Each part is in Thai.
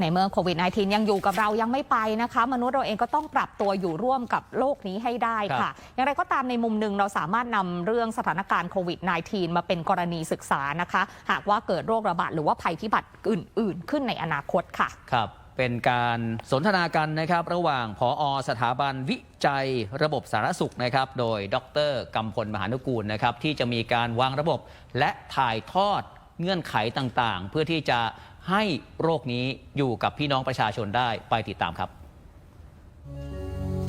ในเมื่อโควิด -19 ยังอยู่กับเรายังไม่ไปนะคะ มนุษย์เราเองก็ต้องปรับตัวอยู่ร่วมกับโลกนี้ให้ได้ค่ะ อย่างไรก็ตามในมุมหนึ่งเราสามารถนำเรื่องสถานการณ์โควิด -19 มาเป็นกรณีศึกษานะคะ หากว่าเกิดโรคระบาดหรือว่าภัยพิบัติอื่น ๆ ขึ้นในอนาคตค่ะ ครับ เป็นการสนทนากันนะครับ ระหว่างผอสถาบันวิจัยระบบสาธารณสุขนะครับ โดยดรกำพลมหานุกูลนะครับที่จะมีการวางระบบและถ่ายทอดเงื่อนไขต่างๆ เพื่อที่จะ ให้โรคนี้อยู่กับพี่น้องประชาชนได้ไปติดตามครับ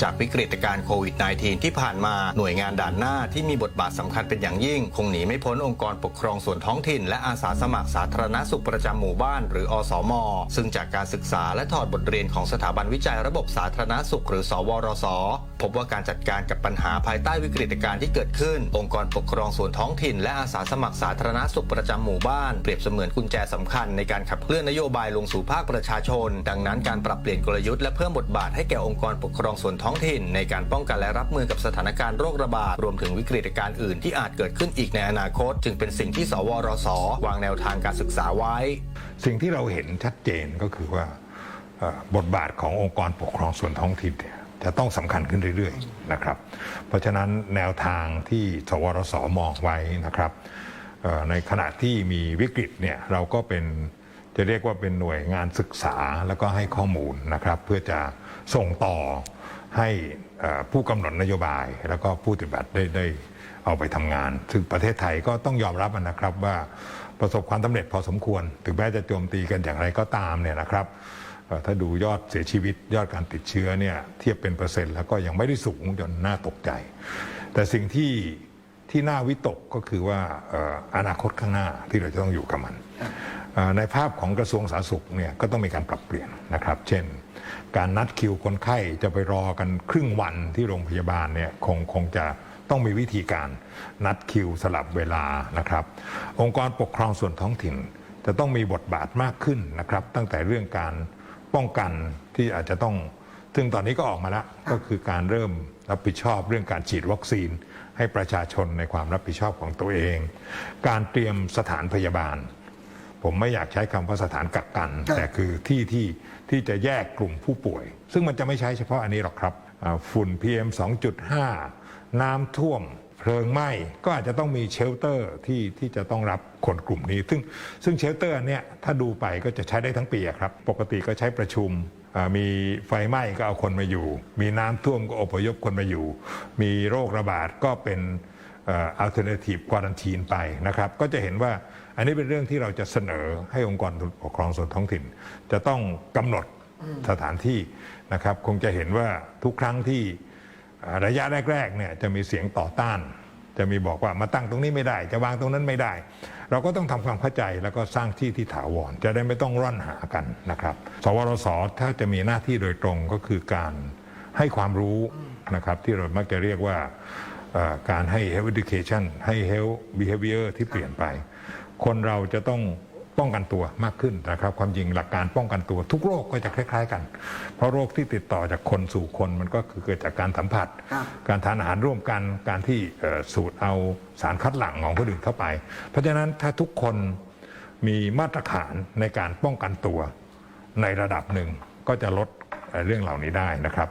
จากวิกฤตการโควิด -19 ที่ผ่านมาหน่วยงานด่านหน้าที่มีบทบาทสำคัญเป็นอย่างยิ่ง คงหนีไม่พ้นองค์กรปกครองส่วนท้องถิ่น และอาสาสมัครสาธารณสุขประจำหมู่บ้าน หรืออสม ซึ่งจากการศึกษาและถอดบทเรียนของสถาบันวิจัยระบบสาธารณสุข หรือ สวรส พบว่าการจัดการกับปัญหาภายใต้วิกฤตการณ์ที่เกิดขึ้น องค์กรปกครองส่วนท้องถิ่น และอาสาสมัครสาธารณสุขประจำหมู่บ้านเปรียบเสมือนกุญแจสำคัญในการขับเคลื่อนนโยบายลงสู่ภาคประชาชน ดังนั้นการปรับเปลี่ยนกลยุทธ์และเพิ่มบทบาทให้แก่องค์กรปกครองส่วนท้องถิ่น ในการป้องกันและรับมือกับสถานการณ์โรคระบาดรวมถึงวิกฤตการณ์อื่นที่อาจเกิดขึ้นอีกในอนาคต จึงเป็นสิ่งที่สวรสวางแนวทางการศึกษาไว้ สิ่งที่เราเห็นชัดเจนก็คือว่าบทบาทขององค์กรปกครองส่วนท้องถิ่นเนี่ย จะต้องสำคัญขึ้นเรื่อยๆนะครับ เพราะฉะนั้นแนวทางที่สวรสมองไว้นะครับในขณะที่มีวิกฤตเนี่ยเราก็เป็นจะเรียกว่าเป็นหน่วยงานศึกษาแล้วก็ให้ข้อมูลนะครับ เพื่อจะส่งต่อให้เอ่อผู้กำหนดนโยบาย แล้วก็ผู้ปฏิบัติได้ได้เอาไปทำงาน ซึ่งประเทศไทยก็ต้องยอมรับนะครับว่าประสบความสำเร็จพอสมควร ถึงแม้จะโจมตีกันอย่างไรก็ตามเนี่ยนะครับ ถ้าดูยอดเสียชีวิตยอดการติดเชื้อเนี่ยเทียบเป็นเปอร์เซ็นต์แล้วก็ยังไม่ได้สูงจนน่าตกใจ แต่สิ่งที่ที่น่าวิตกก็คือว่าอนาคตข้างหน้าที่เราจะต้องอยู่กับมัน ในภาพของกระทรวงสาธารณสุขเนี่ยก็ต้องมีการปรับเปลี่ยนนะครับ เช่น การนัดคิวคนไข้จะไปรอกันครึ่งวันที่โรงพยาบาลเนี่ยคงคงจะต้องมีวิธีการนัดคิวสลับเวลานะครับ องค์กรปกครองส่วนท้องถิ่น จะต้องมีบทบาทมากขึ้นนะครับ ตั้งแต่เรื่องการ ป้องกันที่อาจจะต้อง ซึ่งตอนนี้ก็ออกมาแล้วก็คือการเริ่มรับผิดชอบเรื่องการฉีดวัคซีน ให้ประชาชนในความรับผิดชอบของตัวเอง การเตรียมสถานพยาบาล ผมไม่อยากใช้คำว่าสถานกักกัน แต่คือที่ที่ที่จะแยกกลุ่มผู้ป่วย ซึ่งมันจะไม่ใช่เฉพาะอันนี้หรอกครับอ่าฝุ่น PM 2.5 น้ำท่วม เพลิงไหม้ก็อาจจะต้องมีเชลเตอร์ที่ที่จะต้องรับคนกลุ่มนี้ ซึ่งซึ่งเชลเตอร์เนี่ยถ้าดูไปก็จะใช้ได้ทั้งปีครับ ปกติก็ใช้ประชุมมีไฟไหม้ก็เอาคนมาอยู่ มีน้ำท่วมก็อพยพคนมาอยู่ มีโรคระบาดก็เป็นอ่อ alternative quarantine ไปนะครับ ก็จะเห็นว่าอันนี้เป็นเรื่องที่เราจะเสนอให้องค์กรปกครองส่วนท้องถิ่น จะต้องกำหนดสถานที่นะครับ คงจะเห็นว่าทุกครั้งที่ ระยะแรกๆเนี่ยจะมีเสียงต่อต้าน จะมีบอกว่ามาตั้งตรงนี้ไม่ได้ จะวางตรงนั้นไม่ได้ เราก็ต้องทำความเข้าใจแล้วก็สร้างที่ที่ถาวรจะได้ไม่ต้องร่อนหากันนะครับ สวรสถ้าจะมีหน้าที่โดยตรงก็คือการให้ความรู้นะครับที่เรามักจะเรียกว่าการให้ health education ให้ health behavior ที่เปลี่ยนไป คนเราจะต้อง ป้องกันตัวมากขึ้นนะครับ ความจริงหลักการป้องกันตัว ทุกโรคก็จะคล้าย ๆ กัน เพราะโรคที่ติดต่อจากคนสู่คนมันก็คือเกิดจากการสัมผัสครับการทานอาหารร่วมกันการที่เอ่อสูดเอาสารคัดหลั่งของผู้อื่นเข้าไป เพราะฉะนั้นถ้าทุกคนมีมาตรฐานในการป้องกันตัวในระดับหนึ่งก็จะลดเอ่อเรื่องเหล่านี้ได้นะครับ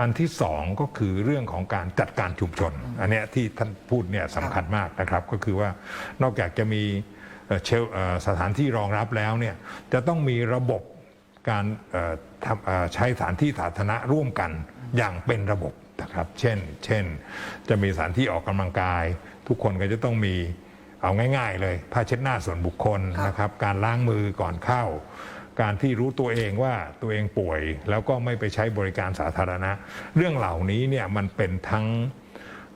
อันที่สองก็คือเรื่องของการจัดการชุมชน อันเนี้ยที่ท่านพูดเนี่ยสำคัญมากนะครับ ก็คือว่านอกจากจะมี สถานที่รองรับแล้วเนี่ยจะต้องมีระบบการใช้สถานที่สาธารณะร่วมกันอย่างเป็นระบบนะครับเช่น เช่น จะมีสถานที่ออกกำลังกาย ทุกคนก็จะต้องมีเอาง่าย ๆ เลยผ้าเช็ดหน้าส่วนบุคคลนะครับ การล้างมือก่อนเข้า การที่รู้ตัวเองว่าตัวเองป่วย แล้วก็ไม่ไปใช้บริการสาธารณะ เรื่องเหล่านี้เนี่ยมันเป็นทั้ง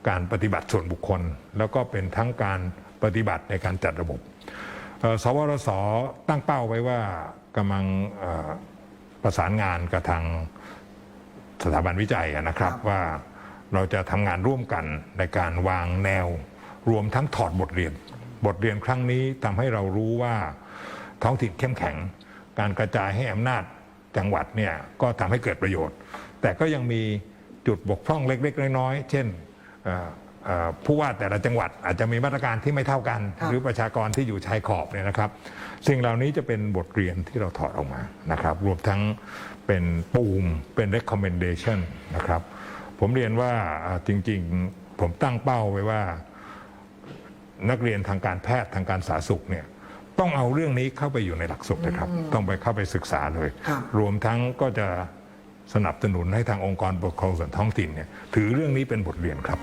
การปฏิบัติส่วนบุคคล แล้วก็เป็นทั้งการปฏิบัติในการจัดระบบ สวรสตั้งเป้าไว้ว่ากำลังเอ่อประสานงานกับทางสถาบันวิจัยอะนะครับครับว่าเราจะทำงานร่วมกันในการวางแนว รวมทั้งถอดบทเรียน บทเรียนครั้งนี้ทำให้เรารู้ว่าท้องถิ่นเข้มแข็ง การกระจายให้อำนาจจังหวัดเนี่ยก็ทำให้เกิดประโยชน์ แต่ก็ยังมีจุดบกพร่องเล็ก ๆ น้อยๆเช่นเอ่อเอ่อ ผู้ว่าแต่ละจังหวัดอาจจะมีมาตรการที่ไม่เท่ากันครับหรือประชากรที่อยู่ชายขอบเนี่ยนะครับ สิ่งเหล่านี้จะเป็นบทเรียนที่เราถอดออกมานะครับ รวมทั้งเป็นปูมเป็น recommendation นะครับ ผมเรียนว่าอ่าจริงๆผมตั้งเป้าไว้ว่า นักเรียนทางการแพทย์ทางการสาธารณสุขเนี่ยต้องเอาเรื่องนี้เข้าไปอยู่ในหลักสูตรนะครับ ต้องไปเข้าไปศึกษาเลยครับรวมทั้งก็จะสนับสนุนให้ทางองค์กรปกครองส่วนท้องถิ่นเนี่ยถือเรื่องนี้เป็นบทเรียนครับ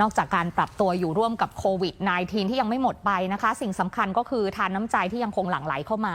นอกจากการปรับตัวอยู่ร่วมกับโควิด -19 ที่ยังไม่หมดไปนะคะ สิ่งสำคัญก็คือทานน้ำใจที่ยังคงหลั่งไหลเข้ามา